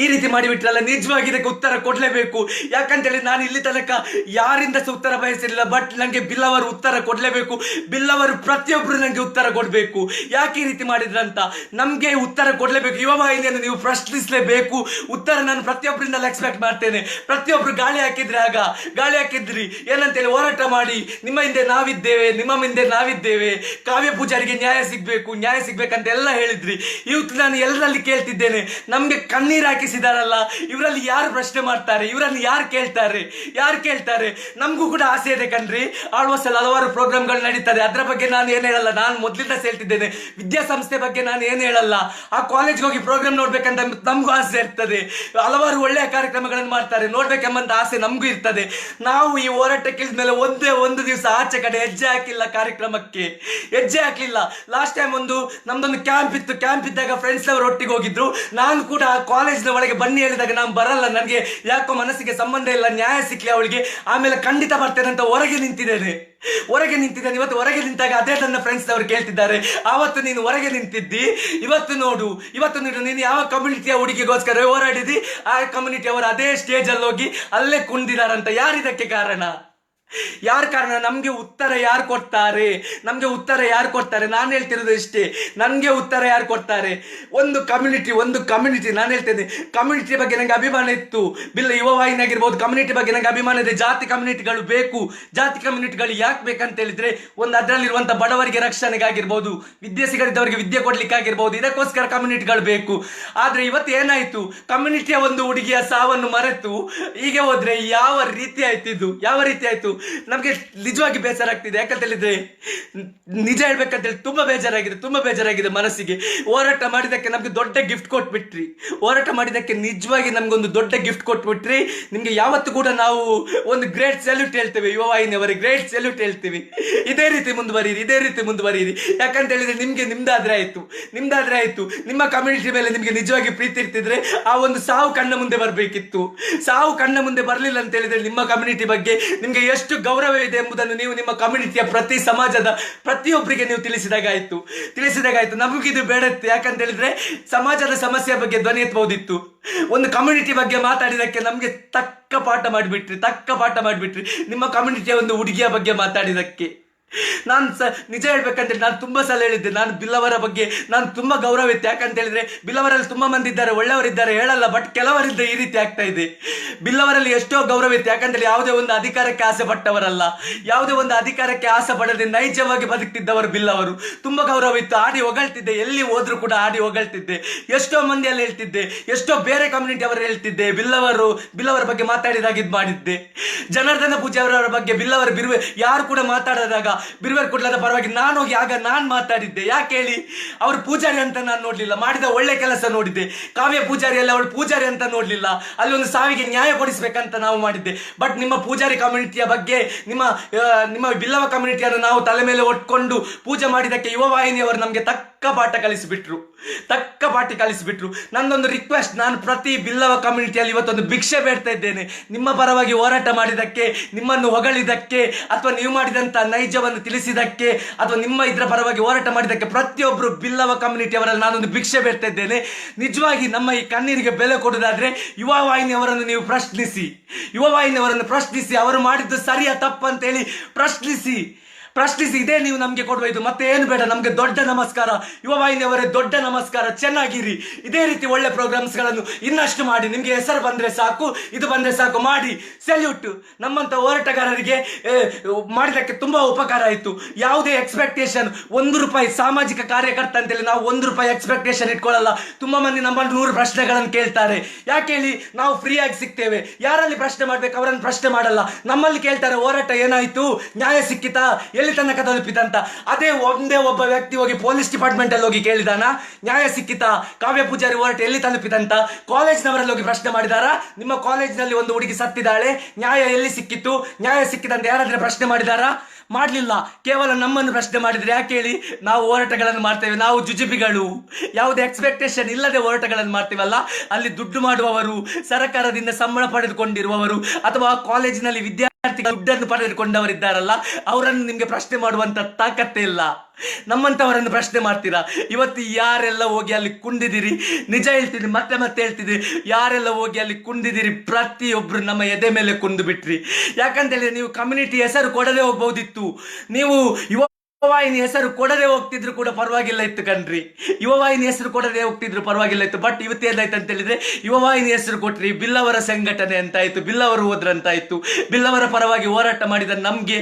ಈ ರೀತಿ ಮಾಡಿಬಿಟ್ರಲ್ಲ, ನಿಜವಾಗಿ ಇದಕ್ಕೆ ಉತ್ತರ ಕೊಡ್ಲೇಬೇಕು. ಯಾಕಂತೇಳಿ ನಾನು ಇಲ್ಲಿ ತನಕ ಯಾರಿಂದ ಸಹ ಉತ್ತರ ಬಯಸಿರಲಿಲ್ಲ ಬಟ್ ನನಗೆ ಬಿಲ್ಲವರು ಉತ್ತರ ಕೊಡಲೇಬೇಕು. ಬಿಲ್ಲವರು ಪ್ರತಿಯೊಬ್ಬರು ನನಗೆ ಉತ್ತರ ಕೊಡಬೇಕು. ಯಾಕೆ ಈ ರೀತಿ ಮಾಡಿದ್ರಂತ? ನಮಗೆ ಉತ್ತರ ಕೊಡಲೇಬೇಕು. ಯುವ ವಾಹಿನಿಯನ್ನು ನೀವು ಪ್ರಶ್ನಿಸಲೇಬೇಕು. ಉತ್ತರ ನಾನು ಪ್ರತಿಯೊಬ್ಬರಿಂದ ಎಕ್ಸ್ಪೆಕ್ಟ್ ಮಾಡ್ತೇನೆ. ಪ್ರತಿಯೊಬ್ಬರು ಗಾಳಿ ಹಾಕಿದ್ರೆ ಆಗ, ಗಾಳಿ ಹಾಕಿದ್ರಿ, ಏನಂತೇಳಿ ಹೋರಾಟ ಮಾಡಿ, ನಿಮ್ಮ ಹಿಂದೆ ನಾವಿದ್ದೇವೆ, ನಿಮ್ಮ ಹಿಂದೆ ನಾವಿದ್ದೇವೆ. ಕಾವ್ಯ ಪೂಜಾರಿಗೆ ನ್ಯಾಯ ಸಿಗಬೇಕು, ನ್ಯಾಯ ಸಿಗಬೇಕಂತ ಎಲ್ಲ ಹೇಳಿದ್ರಿ. ಇವತ್ತು ನಾನು ಎಲ್ಲರಲ್ಲಿ ಕೇಳ್ತಿದ್ದೇನೆ. ನಮಗೆ ಕಣ್ಣೀರು ಕಣ್ಣೀರ್ ಹಾಕಿಸಿದಾರಲ್ಲ, ಇವರಲ್ಲಿ ಯಾರು ಪ್ರಶ್ನೆ ಮಾಡ್ತಾರೆ, ಇವರಲ್ಲಿ ಯಾರು ಕೇಳ್ತಾರೆ ಯಾರು ಕೇಳ್ತಾರೆ? ನಮಗೂ ಕೂಡ ಆಸೆ ಇದೆ ಕಣ್ರಿ. ಆಲ್ಮೋಸ್ಟ್ ಅಲ್ಲಿ ಹಲವಾರು ಪ್ರೋಗ್ರಾಮ್ಗಳು ನಡೀತದೆ. ಅದರ ಬಗ್ಗೆ ನಾನು ಏನು ಹೇಳಲ್ಲ. ನಾನು ಮೊದಲಿಂದ ಹೇಳ್ತಿದ್ದೇನೆ. ವಿದ್ಯಾಸಂಸ್ಥೆ ಬಗ್ಗೆ ನಾನು ಏನು ಹೇಳಲ್ಲ. ಆ ಕಾಲೇಜ್ಗೆ ಹೋಗಿ ಪ್ರೋಗ್ರಾಮ್ ನೋಡ್ಬೇಕಂತ ನಮಗೂ ಆಸೆ ಇರ್ತದೆ. ಹಲವಾರು ಒಳ್ಳೆಯ ಕಾರ್ಯಕ್ರಮಗಳನ್ನು ಮಾಡ್ತಾರೆ. ನೋಡ್ಬೇಕೆಂಬಂತ ಆಸೆ ನಮಗೂ ಇರ್ತದೆ. ನಾವು ಈ ಹೋರಾಟಕ್ಕೆ ಮೇಲೆ ಒಂದೇ ಒಂದು ದಿವಸ ಆಚೆ ಕಡೆ ಹೆಜ್ಜೆ ಹಾಕಿಲ್ಲ ಕಾರ್ಯಕ್ರಮಕ್ಕೆ. ಹೆಜ್ಜೆ ಹಾಕಿಲ್ಲ ಲಾಸ್ಟ್ ಟೈಮ್ ಒಂದು ನಮ್ದೊಂದು ಕ್ಯಾಂಪ್ ಇತ್ತು. ಕ್ಯಾಂಪ್ ಇದ್ದಾಗ ಫ್ರೆಂಡ್ಸ್ ಅವರು ಒಟ್ಟಿಗೆ ಹೋಗಿದ್ರು. ನಾನು ಕೂಡ ಕಾಲೇಜ್ನ ಒಳಗೆ ಬನ್ನಿ ಹೇಳಿದಾಗ ನಾನು ಬರಲ್ಲ, ನನಗೆ ಯಾಕೋ ಮನಸ್ಸಿಗೆ ಸಂಬಂಧ ಇಲ್ಲ, ನ್ಯಾಯ ಸಿಕ್ಕಲಿ ಅವಳಿಗೆ. ಆಮೇಲೆ ಖಂಡಿತ ಬರ್ತೇನೆ ಅಂತ ಹೊರಗೆ ನಿಂತಿದ್ದೇನೆ. ಹೊರಗೆ ನಿಂತಿದ್ದೇನೆ. ಇವತ್ತು ಹೊರಗೆ ನಿಂತಾಗ ಅದೇ ನನ್ನ ಫ್ರೆಂಡ್ಸ್ ಅವ್ರು ಕೇಳ್ತಿದ್ದಾರೆ. ಆವತ್ತು ನೀನು ಹೊರಗೆ ನಿಂತಿದ್ದಿ? ಇವತ್ತು ನೋಡು. ಇವತ್ತು ನೋಡು, ನೀನು ಯಾವ ಕಮ್ಯುನಿಟಿಯ ಹುಡುಗಿಗೋಸ್ಕರ ಹೋರಾಡಿದಿ? ಆ ಕಮ್ಯುನಿಟಿ ಅವರು ಅದೇ ಸ್ಟೇಜ್ ಅಲ್ಲಿ ಹೋಗಿ ಅಲ್ಲೇ ಕುಂದಿದಾರಂತ. ಯಾರಿದಕ್ಕೆ ಕಾರಣ? ಯಾರ ಕಾರಣ? ನಮಗೆ ಉತ್ತರ ಯಾರು ಕೊಡ್ತಾರೆ? ನಮಗೆ ಉತ್ತರ ಯಾರು ಕೊಡ್ತಾರೆ? ನಾನು ಹೇಳ್ತಿರೋದು ಇಷ್ಟೇ. ನನಗೆ ಉತ್ತರ ಯಾರು ಕೊಡ್ತಾರೆ? ಒಂದು ಕಮ್ಯುನಿಟಿ ಒಂದು ಕಮ್ಯುನಿಟಿ ನಾನು ಹೇಳ್ತೇನೆ ಕಮ್ಯುನಿಟಿ ಬಗ್ಗೆ ನನಗೆ ಅಭಿಮಾನ ಇತ್ತು. ಬಿಲ್ಲ ಯುವ ವಾಹಿನಿ ಆಗಿರ್ಬೋದು ಕಮ್ಯುನಿಟಿ ಬಗ್ಗೆ ನನಗೆ ಅಭಿಮಾನ ಇದೆ. ಜಾತಿ ಕಮ್ಯುನಿಟಿಗಳು ಬೇಕು. ಜಾತಿ ಕಮ್ಯುನಿಟಿಗಳು ಯಾಕೆ ಬೇಕಂತ ಹೇಳಿದ್ರೆ, ಒಂದು ಅದರಲ್ಲಿರುವಂತ ಬಡವರಿಗೆ ರಕ್ಷಣೆಗಾಗಿರ್ಬೋದು ವಿದ್ಯೆ ಸಿಗದಿದ್ದವರಿಗೆ ವಿದ್ಯೆ ಕೊಡ್ಲಿಕ್ಕೆ ಆಗಿರ್ಬೋದು ಇದಕ್ಕೋಸ್ಕರ ಕಮ್ಯುನಿಟಿಗಳು ಬೇಕು. ಆದ್ರೆ ಇವತ್ತು ಏನಾಯ್ತು? ಕಮ್ಯುನಿಟಿಯ ಒಂದು ಹುಡುಗಿಯ ಸಾವನ್ನು ಮರೆತು, ಹೀಗೆ ಹೋದ್ರೆ ಯಾವ ರೀತಿ ಆಯ್ತು ಇದು? ಯಾವ ರೀತಿ ಆಯ್ತು? ನಮ್ಗೆ ನಿಜವಾಗಿ ಬೇಜಾರಾಗ್ತಿದೆ. ಯಾಕಂತ ಹೇಳಿದ್ರೆ, ನಿಜ ಹೇಳ್ಬೇಕಂತ ಹೇಳಿ ತುಂಬಾ ಬೇಜಾರಾಗಿದೆ ತುಂಬಾ ಬೇಜಾರಾಗಿದೆ ಮನಸ್ಸಿಗೆ. ಹೋರಾಟ ಮಾಡಿದಕ್ಕೆ ನಮಗೆ ದೊಡ್ಡ ಗಿಫ್ಟ್ ಕೊಟ್ಬಿಟ್ರಿ. ಹೋರಾಟ ಮಾಡಿದಕ್ಕೆ ನಿಜವಾಗಿ ನಮಗೊಂದು ದೊಡ್ಡ ಗಿಫ್ಟ್ ಕೊಟ್ಬಿಟ್ರಿ. ನಿಮ್ಗೆ ಯಾವತ್ತು ಕೂಡ ನಾವು ಒಂದು ಗ್ರೇಟ್ ಸೆಲ್ಯೂಟ್ ಹೇಳ್ತೇವೆ. ಯುವ ವಾಹಿನಿಯವರಿಗೆ ಗ್ರೇಟ್ ಸೆಲ್ಯೂಟ್ ಹೇಳ್ತೀವಿ. ಇದೇ ರೀತಿ ಮುಂದುವರಿಯಿರಿ, ಇದೇ ರೀತಿ ಮುಂದುವರಿಯಿರಿ. ಯಾಕಂತ ಹೇಳಿದ್ರೆ ನಿಮಗೆ ನಿಮ್ದಾದ್ರೆ ಆಯಿತು. ನಿಮ್ದಾದ್ರೆ ಆಯಿತು. ನಿಮ್ಮ ಕಮ್ಯುನಿಟಿ ಮೇಲೆ ನಿಮಗೆ ನಿಜವಾಗಿ ಪ್ರೀತಿ ಇರ್ತಿದ್ರೆ ಆ ಒಂದು ಸಾವು ಕಣ್ಣ ಮುಂದೆ ಬರಬೇಕಿತ್ತು. ಸಾವು ಕಣ್ಣ ಮುಂದೆ ಬರಲಿಲ್ಲ ಅಂತ ಹೇಳಿದ್ರೆ ನಿಮ್ಮ ಕಮ್ಯುನಿಟಿ ಬಗ್ಗೆ ನಿಮಗೆ ಎಷ್ಟು ಗೌರವ ಇದೆ ಎಂಬುದನ್ನು ನೀವು ನಿಮ್ಮ ಕಮ್ಯುನಿಟಿಯ ಪ್ರತಿ ಸಮಾಜದ ಪ್ರತಿಯೊಬ್ಬರಿಗೆ ನೀವು ತಿಳಿಸಿದಾಗಾಯಿತು. ತಿಳಿಸಿದಾಗಾಯ್ತು. ನಮಗಿದು ಬೇಡತ್ತೆ. ಯಾಕಂತ ಹೇಳಿದ್ರೆ ಸಮಾಜದ ಸಮಸ್ಯೆ ಬಗ್ಗೆ ಧ್ವನಿ ಎತ್ತಬಹುದಿತ್ತು. ಒಂದು ಕಮ್ಯುನಿಟಿ ಬಗ್ಗೆ ಮಾತಾಡಿದಕ್ಕೆ ನಮಗೆ ತಕ್ಕ ಪಾಠ ಮಾಡಿಬಿಟ್ರಿ, ತಕ್ಕ ಪಾಠ ಮಾಡಿಬಿಟ್ರಿ. ನಿಮ್ಮ ಕಮ್ಯುನಿಟಿಯ ಒಂದು ಹುಡುಗಿಯ ಬಗ್ಗೆ ಮಾತಾಡಿದಕ್ಕೆ. ನಾನು ಸ, ನಿಜ ಹೇಳ್ಬೇಕಂತೇಳಿ ನಾನು ತುಂಬಾ ಸಲ ಹೇಳಿದ್ದೆ. ನಾನು ಬಿಲ್ಲವರ ಬಗ್ಗೆ, ನಾನು ತುಂಬಾ ಗೌರವ ಇತ್ತು ಯಾಕಂತ ಹೇಳಿದ್ರೆ, ಬಿಲ್ಲವರಲ್ಲಿ ತುಂಬಾ ಮಂದಿ ಇದ್ದಾರೆ, ಒಳ್ಳೆಯವರಿದ್ದಾರೆ, ಹೇಳಲ್ಲ ಬಟ್ ಕೆಲವರಿದ್ದ ಈ ರೀತಿ ಆಗ್ತಾ ಇದೆ. ಬಿಲ್ಲವರಲ್ಲಿ ಎಷ್ಟೋ ಗೌರವ ಇತ್ತು. ಯಾಕಂತೇಳಿ ಯಾವುದೇ ಒಂದು ಅಧಿಕಾರಕ್ಕೆ ಆಸೆ ಪಟ್ಟವರಲ್ಲ. ಯಾವುದೇ ಒಂದು ಅಧಿಕಾರಕ್ಕೆ ಆಸೆ ಪಡದೆ ನೈಜವಾಗಿ ಬದುಕ್ತಿದ್ದವರು ಬಿಲ್ಲವರು. ತುಂಬಾ ಗೌರವ ಇತ್ತು. ಆಡಿ ಹೊಗಳ್ತಿದ್ದೆ. ಎಲ್ಲಿ ಹೋದ್ರು ಕೂಡ ಆಡಿ ಹೊಗಳ್ತಿದ್ದೆ. ಎಷ್ಟೋ ಮಂದಿಯಲ್ಲಿ ಹೇಳ್ತಿದ್ದೆ. ಎಷ್ಟೋ ಬೇರೆ ಕಮ್ಯುನಿಟಿ ಅವರು ಹೇಳ್ತಿದ್ದೆ. ಬಿಲ್ಲವರು, ಬಿಲ್ಲವರ ಬಗ್ಗೆ ಮಾತಾಡಿದಾಗ ಇದು ಮಾಡಿದ್ದೆ. ಜನಾರ್ದನ ಪೂಜೆ ಅವರವರ ಬಗ್ಗೆ ಬಿಲ್ಲವರ ಬಿರುವೆ ಯಾರು ಕೂಡ ಮಾತಾಡಿದಾಗ ಬಿರುವೇರ್ ಕುಡ್ಲದ ಪರವಾಗಿ ನಾನು ಹೋಗಿ ಆಗ ನಾನು ಮಾತಾಡಿದ್ದೆ. ಯಾಕೆ ಹೇಳಿ? ಅವ್ರು ಪೂಜಾರಿ ಅಂತ ನಾನು ನೋಡಲಿಲ್ಲ. ಮಾಡಿದ ಒಳ್ಳೆ ಕೆಲಸ ನೋಡಿದ್ದೆ. ಕಾವ್ಯ ಪೂಜಾರಿ ಅಲ್ಲ, ಅವಳು ಪೂಜಾರಿ ಅಂತ ನೋಡಲಿಲ್ಲ. ಅಲ್ಲಿ ಒಂದು ಸಾವಿಗೆ ನ್ಯಾಯ ಕೊಡಿಸ್ಬೇಕಂತ ನಾವು ಮಾಡಿದ್ದೆ. ಬಟ್ ನಿಮ್ಮ ಪೂಜಾರಿ ಕಮ್ಯುನಿಟಿಯ ಬಗ್ಗೆ, ನಿಮ್ಮ ನಿಮ್ಮ ಬಿಲ್ಲವ ಕಮ್ಯುನಿಟಿಯನ್ನು ನಾವು ತಲೆ ಮೇಲೆ ಒಟ್ಕೊಂಡು ಪೂಜೆ ಮಾಡಿದಕ್ಕೆ ಯುವ ವಾಹಿನಿಯವರು ನಮಗೆ ತಕ್ಕ ಪಾಠ ಕಲಿಸಿಬಿಟ್ರು. ತಕ್ಕ ಪಾಠ ಕಲಿಸಿಬಿಟ್ರು. ನಂದೊಂದು ರಿಕ್ವೆಸ್ಟ್ ನಾನು ಪ್ರತಿ ಬಿಲ್ಲವ ಕಮ್ಯುನಿಟಿಯಲ್ಲಿ ಇವತ್ತೊಂದು ಭಿಕ್ಷೆ ಬೇಡ್ತಾ ಇದ್ದೇನೆ. ನಿಮ್ಮ ಪರವಾಗಿ ಹೋರಾಟ ಮಾಡಿದಕ್ಕೆ ನಿಮ್ಮನ್ನು ಹೊಗಳಿದಕ್ಕೆ ಅಥವಾ ನೀವು ಮಾಡಿದಂಥ ನೈಜವನ್ನು ತಿಳಿಸಿದಕ್ಕೆ ಅಥವಾ ನಿಮ್ಮ ಇದರ ಪರವಾಗಿ ಹೋರಾಟ ಮಾಡಿದಕ್ಕೆ ಪ್ರತಿಯೊಬ್ಬರು ಬಿಲ್ಲವ ಕಮ್ಯುನಿಟಿ ಅವರಲ್ಲಿ ನಾನೊಂದು ಭಿಕ್ಷೆ ಬೇಡ್ತಾ ಇದ್ದೇನೆ. ನಿಜವಾಗಿ ನಮ್ಮ ಈ ಕಣ್ಣೀರಿಗೆ ಬೆಲೆ ಕೊಡುವುದಾದ್ರೆ, ಯುವ ವಾಹಿನಿಯವರನ್ನು ನೀವು ಪ್ರಶ್ನಿಸಿ. ಯುವ ವಾಹಿನಿಯವರನ್ನು ಪ್ರಶ್ನಿಸಿ. ಅವರು ಮಾಡಿದ್ದು ಸರಿಯಾ ತಪ್ಪು ಹೇಳಿ ಪ್ರಶ್ನಿಸಿ. ಪ್ರಶ್ನಿಸಿ ಇದೇ ನೀವು ನಮಗೆ ಕೊಡುವ ಇದು. ಮತ್ತೆ ಏನು ಬೇಡ, ನಮಗೆ ದೊಡ್ಡ ನಮಸ್ಕಾರ. ಯುವ ವಾಹಿನಿಯವರೇ, ದೊಡ್ಡ ನಮಸ್ಕಾರ. ಚೆನ್ನಾಗಿರಿ. ಇದೇ ರೀತಿ ಒಳ್ಳೆ ಪ್ರೋಗ್ರಾಮ್ಸ್ಗಳನ್ನು ಇನ್ನಷ್ಟು ಮಾಡಿ. ನಿಮಗೆ ಹೆಸರು ಬಂದ್ರೆ ಸಾಕು, ಇದು ಬಂದ್ರೆ ಸಾಕು ಮಾಡಿ. ಸೆಲ್ಯೂಟ್ ನಮ್ಮಂತ ಹೋರಾಟಗಾರರಿಗೆ ಮಾಡಿದಕ್ಕೆ ತುಂಬಾ ಉಪಕಾರ ಆಯಿತು. ಯಾವುದೇ ಎಕ್ಸ್ಪೆಕ್ಟೇಷನ್ ಒಂದು ರೂಪಾಯಿ ಸಾಮಾಜಿಕ ಕಾರ್ಯಕರ್ತ ಅಂತೇಳಿ ನಾವು ಒಂದು ರೂಪಾಯಿ ಎಕ್ಸ್ಪೆಕ್ಟೇಷನ್ ಇಟ್ಕೊಳ್ಳಲ್ಲ. ತುಂಬಾ ಮಂದಿ ನಮ್ಮಲ್ಲಿ ನೂರು ಪ್ರಶ್ನೆಗಳನ್ನು ಕೇಳ್ತಾರೆ. ಯಾಕೆ ಹೇಳಿ, ನಾವು ಫ್ರೀಯಾಗಿ ಸಿಗ್ತೇವೆ. ಯಾರಲ್ಲಿ ಪ್ರಶ್ನೆ ಮಾಡಬೇಕು, ಅವರನ್ನು ಪ್ರಶ್ನೆ ಮಾಡಲ್ಲ. ನಮ್ಮಲ್ಲಿ ಕೇಳ್ತಾರೆ, ಹೋರಾಟ ಏನಾಯ್ತು? ನ್ಯಾಯ ಸಿಕ್ಕಿತಾ? ಎಲ್ಲಿ ತನಕ ತಲುಪಿತಂತ ಅದೇ ಒಂದೇ ಒಬ್ಬ ವ್ಯಕ್ತಿ ಹೋಗಿ ಪೊಲೀಸ್ ಡಿಪಾರ್ಟ್ಮೆಂಟ್ ಅಲ್ಲಿ ಹೋಗಿ ಕೇಳಿದಾನ? ನ್ಯಾಯ ಸಿಕ್ಕಿತಾ? ಕಾವ್ಯ ಪೂಜಾರಿ ಹೋರಾಟ ಎಲ್ಲಿ ತಲುಪಿತಂತ ಕಾಲೇಜ್ನವರಲ್ಲಿ ಹೋಗಿ ಪ್ರಶ್ನೆ ಮಾಡಿದಾರ? ನಿಮ್ಮ ಕಾಲೇಜ್ನಲ್ಲಿ ಒಂದು ಹುಡುಗಿ ಸತ್ತಿದ್ದಾಳೆ. ನ್ಯಾಯ ಎಲ್ಲಿ ಸಿಕ್ಕಿತ್ತು ನ್ಯಾಯ ಸಿಕ್ಕಿದಂತೆ ಯಾರಾದ್ರೆ ಪ್ರಶ್ನೆ ಮಾಡಿದಾರಾ? ಮಾಡಲಿಲ್ಲ. ಕೇವಲ ನಮ್ಮನ್ನು ಪ್ರಶ್ನೆ ಮಾಡಿದ್ರೆ ಯಾಕೆ ಹೇಳಿ? ನಾವು ಹೋರಾಟಗಳನ್ನು ಮಾಡ್ತೇವೆ. ನಾವು ಜುಜುಬಿಗಳು. ಯಾವುದೇ ಎಕ್ಸ್ಪೆಕ್ಟೇಷನ್ ಇಲ್ಲದೆ ಹೋರಾಟಗಳನ್ನು ಮಾಡ್ತೀವಲ್ಲ? ಅಲ್ಲಿ ದುಡ್ಡು ಮಾಡುವವರು, ಸರ್ಕಾರದಿಂದ ಸಂಬಳ ಪಡೆದುಕೊಂಡಿರುವವರು, ಅಥವಾ ಕಾಲೇಜಿನಲ್ಲಿ ವಿದ್ಯಾರ್ಥಿಗಳು ದುಡ್ಡನ್ನು ಪಡೆದುಕೊಂಡವರಿದ್ದಾರಲ್ಲ, ಅವರನ್ನು ನಿಮಗೆ ಪ್ರಶ್ನೆ ಮಾಡುವಂತ ತಾಕತ್ತೆ ಇಲ್ಲ. ನಮ್ಮಂತವರನ್ನು ಪ್ರಶ್ನೆ ಮಾಡ್ತೀರಾ? ಇವತ್ತು ಯಾರೆಲ್ಲ ಹೋಗಿ ಅಲ್ಲಿ ಕುಂಡಿದಿರಿ ನಿಜ ಹೇಳ್ತೀನಿ, ಮತ್ತೆ ಮತ್ತೆ ಹೇಳ್ತಿದ್ರಿ ಯಾರೆಲ್ಲ ಹೋಗಿ ಅಲ್ಲಿ ಕುಂಡಿದಿರಿ ಪ್ರತಿಯೊಬ್ರು ನಮ್ಮ ಎದೆ ಮೇಲೆ ಕುಂದು ಬಿಟ್ರಿ ಯಾಕಂತ ಹೇಳಿದ್ರೆ ನೀವು ಕಮ್ಯುನಿಟಿ ಹೆಸರು ಕೊಡದೆ ಹೋಗ್ಬೋದಿತ್ತು ನೀವು ಯುವ ಯುವವಾಹಿನಿ ಹೆಸರು ಕೊಡದೆ ಹೋಗ್ತಿದ್ರು ಕೂಡ ಪರವಾಗಿಲ್ಲ ಇತ್ತು ಕಣ್ರಿ. ಯುವವಾಹಿನಿ ಹೆಸರು ಕೊಡದೆ ಹೋಗ್ತಿದ್ರು ಪರವಾಗಿಲ್ಲ ಇತ್ತು. ಬಟ್ ಇವತ್ತು ಏನಾಯ್ತು ಅಂತ ಹೇಳಿದ್ರೆ ಯುವವಾಹಿನಿ ಹೆಸರು ಕೊಟ್ರಿ, ಬಿಲ್ಲವರ ಸಂಘಟನೆ ಅಂತಾಯ್ತು ಬಿಲ್ಲವರು ಹೋದ್ರಂತಾಯ್ತು ಬಿಲ್ಲವರ ಪರವಾಗಿ ಹೋರಾಟ ಮಾಡಿದ ನಮ್ಗೆ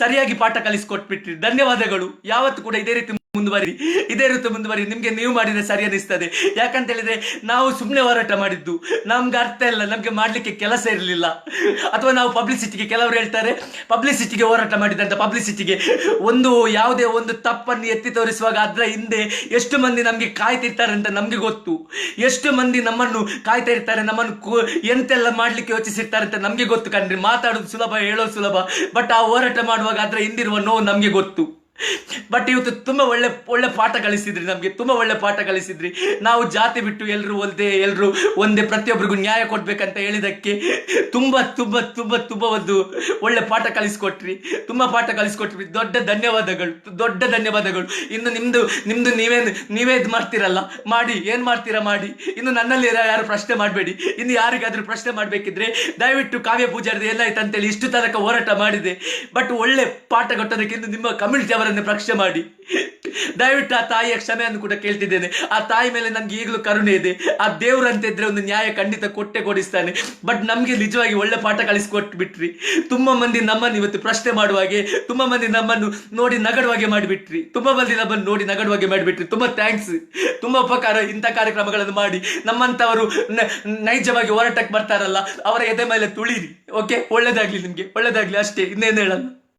ಸರಿಯಾಗಿ ಪಾಠ ಕಲಿಸ್ಕೊಟ್ಬಿಟ್ರಿ. ಧನ್ಯವಾದಗಳು. ಯಾವತ್ತು ಕೂಡ ಇದೇ ರೀತಿ ಮುಂದುವರಿ, ಇದೇ ರೀತಿ ಮುಂದುವರಿ, ನಿಮ್ಗೆ ನೀವು ಮಾಡಿದ್ರೆ ಸರಿ ಅನಿಸ್ತದೆ. ಯಾಕಂತ ಹೇಳಿದ್ರೆ, ನಾವು ಸುಮ್ಮನೆ ಹೋರಾಟ ಮಾಡಿದ್ದು. ನಮ್ಗೆ ಅರ್ಥ ಇಲ್ಲ, ನಮ್ಗೆ ಮಾಡ್ಲಿಕ್ಕೆ ಕೆಲಸ ಇರಲಿಲ್ಲ. ಅಥವಾ ನಾವು ಪಬ್ಲಿಸಿಟಿಗೆ ಕೆಲವರು ಹೇಳ್ತಾರೆ ಪಬ್ಲಿಸಿಟಿಗೆ ಹೋರಾಟ ಮಾಡಿದಂತ ಪಬ್ಲಿಸಿಟಿಗೆ ಒಂದು ಯಾವುದೇ ಒಂದು ತಪ್ಪನ್ನು ಎತ್ತಿ ತೋರಿಸುವಾಗ ಅದರ ಹಿಂದೆ ಎಷ್ಟು ಮಂದಿ ನಮ್ಗೆ ಕಾಯ್ತಿರ್ತಾರೆ ಅಂತ ನಮ್ಗೆ ಗೊತ್ತು. ಎಷ್ಟು ಮಂದಿ ನಮ್ಮನ್ನು ಕಾಯ್ತಾ ಇರ್ತಾರೆ, ನಮ್ಮನ್ನು ಎಂತೆಲ್ಲ ಮಾಡ್ಲಿಕ್ಕೆ ಯೋಚಿಸಿರ್ತಾರೆ ಅಂತ ನಮ್ಗೆ ಗೊತ್ತು ಕಣ್ರಿ. ಮಾತಾಡೋದು ಸುಲಭ, ಹೇಳೋದು ಸುಲಭ. ಬಟ್ ಆ ಹೋರಾಟ ಮಾಡುವಾಗ ಅದರ ಹಿಂದಿರುವ ನೋವು ನಮ್ಗೆ ಗೊತ್ತು. ಬಟ್ ಇವತ್ತು ತುಂಬಾ ಒಳ್ಳೆ ಒಳ್ಳೆ ಪಾಠ ಕಲಿಸಿದ್ರಿ ನಮ್ಗೆ, ತುಂಬಾ ಒಳ್ಳೆ ಪಾಠ ಕಲಿಸಿದ್ರಿ. ನಾವು ಜಾತಿ ಬಿಟ್ಟು ಎಲ್ಲರೂ ಒಂದೇ ಎಲ್ರು ಒಂದೇ ಪ್ರತಿಯೊಬ್ಬರಿಗೂ ನ್ಯಾಯ ಕೊಡ್ಬೇಕಂತ ಹೇಳಿದಕ್ಕೆ ತುಂಬಾ ತುಂಬಾ ತುಂಬಾ ತುಂಬಾ ಒಂದು ಒಳ್ಳೆ ಪಾಠ ಕಲಿಸ್ಕೊಟ್ರಿ. ತುಂಬಾ ಪಾಠ ಕಲಿಸ್ಕೊಟ್ರಿ. ದೊಡ್ಡ ಧನ್ಯವಾದಗಳು ದೊಡ್ಡ ಧನ್ಯವಾದಗಳು. ಇನ್ನು ನಿಮ್ದು ನಿಮ್ದು ನೀವೇ ನೀವೇ ಇದು ಮಾಡ್ತೀರಲ್ಲ? ಮಾಡಿ, ಏನ್ ಮಾಡ್ತೀರಾ ಮಾಡಿ? ಇನ್ನು ನನ್ನಲ್ಲಿ ಯಾರು- ಪ್ರಶ್ನೆ ಮಾಡಬೇಡಿ. ಇನ್ನು ಯಾರಿಗಾದ್ರೂ ಪ್ರಶ್ನೆ ಮಾಡ್ಬೇಕಿದ್ರೆ ದಯವಿಟ್ಟು ಕಾವ್ಯ ಪೂಜಾರ್ದು ಏನಾಯ್ತು ಅಂತೇಳಿ ಇಷ್ಟು ತನಕ ಹೋರಾಟ ಮಾಡಿದೆ. ಬಟ್ ಒಳ್ಳೆ ಪಾಠ ಕೊಟ್ಟದಕ್ಕೆ ಇನ್ನು ನಿಮ್ಮ ಕಮ್ಯುನಿಟಿ ಅವರನ್ನೇ ಪ್ರಶ್ನೆ ಮಾಡಿ. ದಯವಿಟ್ಟು ಆ ತಾಯಿಯ ಕ್ಷಮೆಯನ್ನು ಕೂಡ ಕೇಳ್ತಿದ್ದೇನೆ. ಆ ತಾಯಿ ಮೇಲೆ ನಮ್ಗೆ ಈಗಲೂ ಕರುಣೆ ಇದೆ. ಆ ದೇವರಂತೆ ಇದ್ರೆ ಒಂದು ನ್ಯಾಯ ಖಂಡಿತ ಕೊಟ್ಟೆ ಕೊಡಿಸ್ತಾನೆ. ಬಟ್ ನಮ್ಗೆ ನಿಜವಾಗಿ ಒಳ್ಳೆ ಪಾಠ ಕಲಿಸ್ಕೊಟ್ಟು ಬಿಟ್ರಿ ತುಂಬಾ ಮಂದಿ ನಮ್ಮನ್ನು ಇವತ್ತು ಪ್ರಶ್ನೆ ಮಾಡುವಾಗೆ ತುಂಬಾ ಮಂದಿ ನಮ್ಮನ್ನು ನೋಡಿ ನಗಡುವಾಗೆ ಮಾಡಿಬಿಟ್ರಿ. ತುಂಬಾ ಮಂದಿ ನಮ್ಮನ್ನು ನೋಡಿ ನಗಡುವಾಗೆ ಮಾಡಿಬಿಟ್ರಿ. ತುಂಬಾ ಥ್ಯಾಂಕ್ಸ್ ತುಂಬಾ ಉಪಕಾರ ಇಂಥ ಕಾರ್ಯಕ್ರಮಗಳನ್ನು ಮಾಡಿ. ನಮ್ಮಂತವರು ನ- ನೈಜವಾಗಿ ಹೋರಾಟಕ್ಕೆ ಬರ್ತಾರಲ್ಲ, ಅವರ ಎದೆ ಮೇಲೆ ತುಳಿರಿ. ಓಕೆ ಒಳ್ಳೇದಾಗ್ಲಿ ನಿಮ್ಗೆ. ಒಳ್ಳೇದಾಗ್ಲಿ ಅಷ್ಟೇ. ಇನ್ನೇನು ಹೇಳಲ್ಲ.